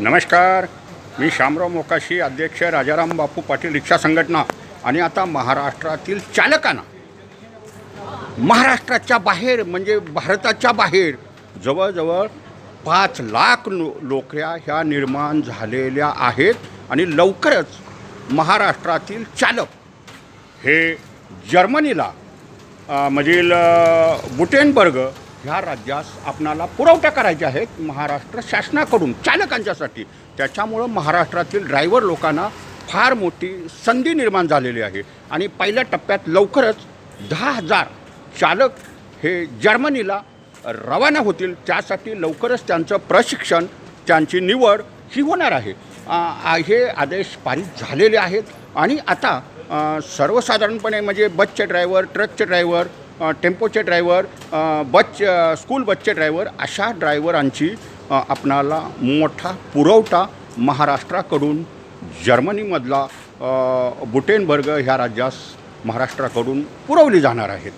नमस्कार. मी शामराव मोकाशी अध्यक्ष राजाराम बापू पाटील रिक्षा संघटना आणि आता महाराष्ट्रातील चालकांना. महाराष्ट्राच्या बाहेर म्हणजे भारताच्या बाहेर जवळजवळ पाच लाख लो नोकऱ्या ह्या निर्माण झालेल्या आहेत आणि लवकरच महाराष्ट्रातील चालक हे जर्मनीला मधील बुटेनबर्ग ह्या राज्यास आपणाला पुरवठा करायचे आहेत महाराष्ट्र शासनाकडून चालकांच्यासाठी. त्याच्यामुळं महाराष्ट्रातील ड्रायव्हर लोकांना फार मोठी संधी निर्माण झालेली आहे. आणि पहिल्या टप्प्यात लवकरच दहा हजार चालक हे जर्मनीला रवाना होतील. त्यासाठी लवकरच त्यांचं प्रशिक्षण त्यांची निवड ही होणार आहे. हे आदेश पारित झालेले आहेत. आणि आता सर्वसाधारणपणे म्हणजे बसचे ड्रायव्हर ट्रकचे ड्रायव्हर टेम्पोचे ड्रायव्हर बच स्कूल बसचे ड्रायव्हर अशा ड्रायव्हरांची आपणाला मोठा पुरवठा महाराष्ट्राकडून जर्मनीमधला बुटेनबर्ग ह्या राज्यास महाराष्ट्राकडून पुरवली जाणार आहेत.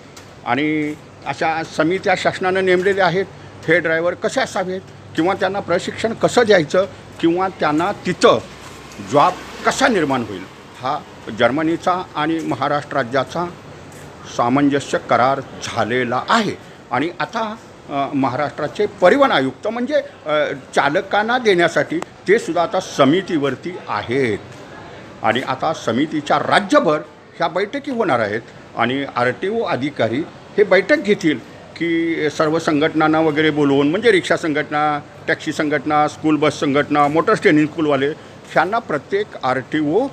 आणि अशा समित्या शासनानं नेमलेल्या आहेत. हे ड्रायव्हर कसे असावेत? किंवा त्यांना प्रशिक्षण कसं द्यायचं? किंवा त्यांना तिथं जॉब कसा निर्माण होईल? हा जर्मनीचा आणि महाराष्ट्र राज्याचा सामंजस्य करार झालेला आहे. आणि आता महाराष्ट्राचे परिवहन आयुक्त म्हणजे चालकांना देण्यासाठी ते सुद्धा आता समितीवरती आहेत. आणि आता समितीच्या राज्यभर ह्या बैठकी होणार आहेत. आणि आर टी ओ अधिकारी हे बैठक घेतील की सर्व संघटनांना वगैरे बोलवून म्हणजे रिक्षा संघटना टॅक्सी संघटना स्कूल बस संघटना मोटर स्टँडिंग स्कूलवाले ह्यांना प्रत्येक आर टी ओ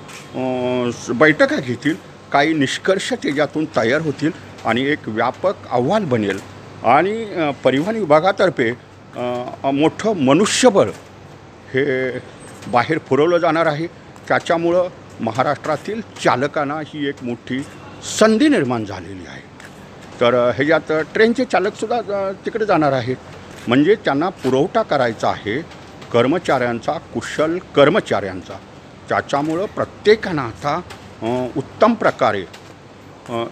बैठका घेतील. काही निष्कर्ष त्याच्यातून तयार होतील आणि एक व्यापक अहवाल बनेल. आणि परिवहन विभागातर्फे मोठं मनुष्यबळ हे बाहेर पुरवलं जाणार आहे. त्याच्यामुळं महाराष्ट्रातील चालकांना ही एक मोठी संधी निर्माण झालेली आहे. तर ह्याच्यात ट्रेनचे चालकसुद्धा तिकडे जाणार आहेत. म्हणजे त्यांना पुरवठा करायचा आहे कर्मचाऱ्यांचा कुशल कर्मचाऱ्यांचा. त्याच्यामुळं प्रत्येकानं आता उत्तम प्रकारे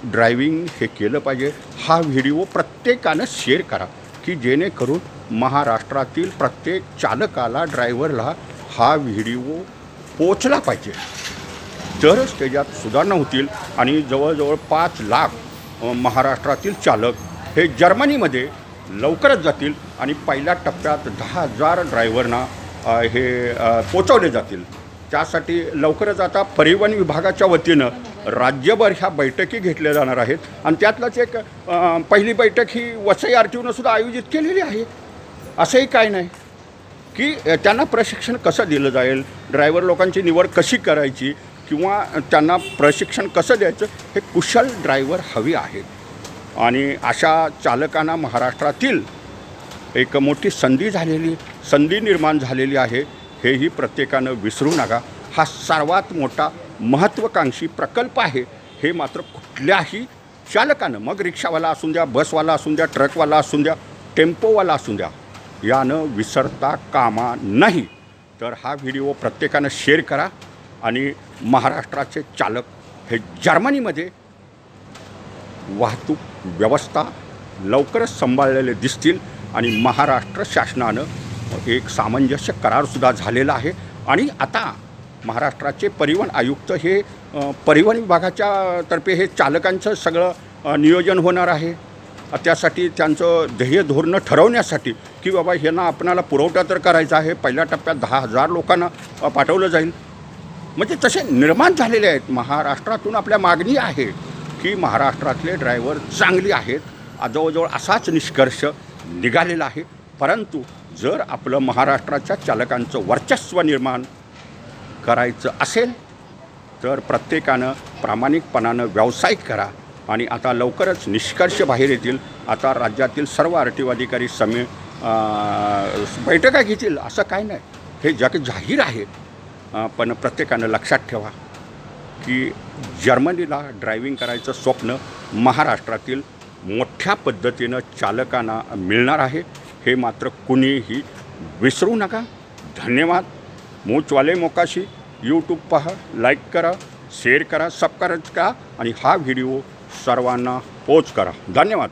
ड्रायव्हिंग हे केलं पाहिजे. हा व्हिडिओ प्रत्येकानं शेअर करा की जेणेकरून महाराष्ट्रातील प्रत्येक चालकाला ड्रायव्हरला हा व्हिडिओ पोचला पाहिजे. तरच त्याच्यात सुधारणा होतील आणि जवळजवळ पाच लाख महाराष्ट्रातील चालक हे जर्मनीमध्ये लवकरच जातील आणि पहिल्या टप्प्यात दहा हजार ड्रायव्हरना हे पोचवले जातील. त्यासाठी लवकरच आता परिवहन विभागाच्या वतीनं राज्यभर ह्या बैठकी घेतल्या जाणार आहेत. आणि त्यातलंच एक अ, पहिली बैठक ही वसई आर टी सुद्धा आयोजित केलेली आहे. असंही काय नाही. की अ, त्यांना प्रशिक्षण कसं दिलं जाईल? ड्रायव्हर लोकांची निवड कशी करायची? किंवा त्यांना प्रशिक्षण कसं द्यायचं? हे कुशल ड्रायव्हर हवी आहेत. आणि अशा चालकांना महाराष्ट्रातील एक मोठी संधी झालेली संधी निर्माण झालेली आहे. हेही प्रत्येकानं विसरू नका. हा सर्वात मोठा महत्त्वाकांक्षी प्रकल्प आहे. हे मात्र कुठल्याही चालकानं मग रिक्षावाला असून द्या बसवाला असून द्या ट्रकवाला असून द्या टेम्पोवाला असून द्या यानं विसरता कामा नाही. तर हा व्हिडिओ प्रत्येकानं शेअर करा आणि महाराष्ट्राचे चालक हे जर्मनीमध्ये वाहतूक व्यवस्था लवकरच सांभाळलेले दिसतील आणि महाराष्ट्र शासनानं एक सामंजस्य करारसुद्धा झालेला आहे. आणि आता महाराष्ट्राचे परिवहन आयुक्त हे परिवहन विभागाच्या तर्फे हे चालकांचं सगळं नियोजन होणार आहे. त्यासाठी त्यांचं ध्येय धोरणं ठरवण्यासाठी की बाबा ह्यांना आपणाला पुरवठा तर करायचा आहे पहिल्या टप्प्यात दहा हजार लोकांना पाठवलं जाईल. म्हणजे तसे निर्माण झालेले आहेत. महाराष्ट्रातून आपल्या मागणी आहे की महाराष्ट्रातले ड्रायव्हर चांगली आहेत. जवळजवळ असाच निष्कर्ष निघालेला आहे. परंतु जर आपलं महाराष्ट्राच्या चालकांचं वर्चस्व निर्माण करायचं असेल तर प्रत्येकानं प्रामाणिकपणानं व्यावसायिक करा आणि आता लवकरच निष्कर्ष बाहेर येतील. आता राज्यातील सर्व आर टी अधिकारी समे बैठका घेतील असं काय नाही. हे जग जाहीर आहे. पण प्रत्येकानं लक्षात ठेवा की जर्मनीला ड्रायव्हिंग करायचं स्वप्न महाराष्ट्रातील मोठ्या पद्धतीनं चालकांना मिळणार आहे. हे मात्र कुणीही विसरू नका. धन्यवाद. मूचवाले मोकाशी. यूट्यूब पहा लाईक करा शेअर करा सबस्क्राईब करा आणि हा व्हिडिओ सर्वांना पोच करा. धन्यवाद.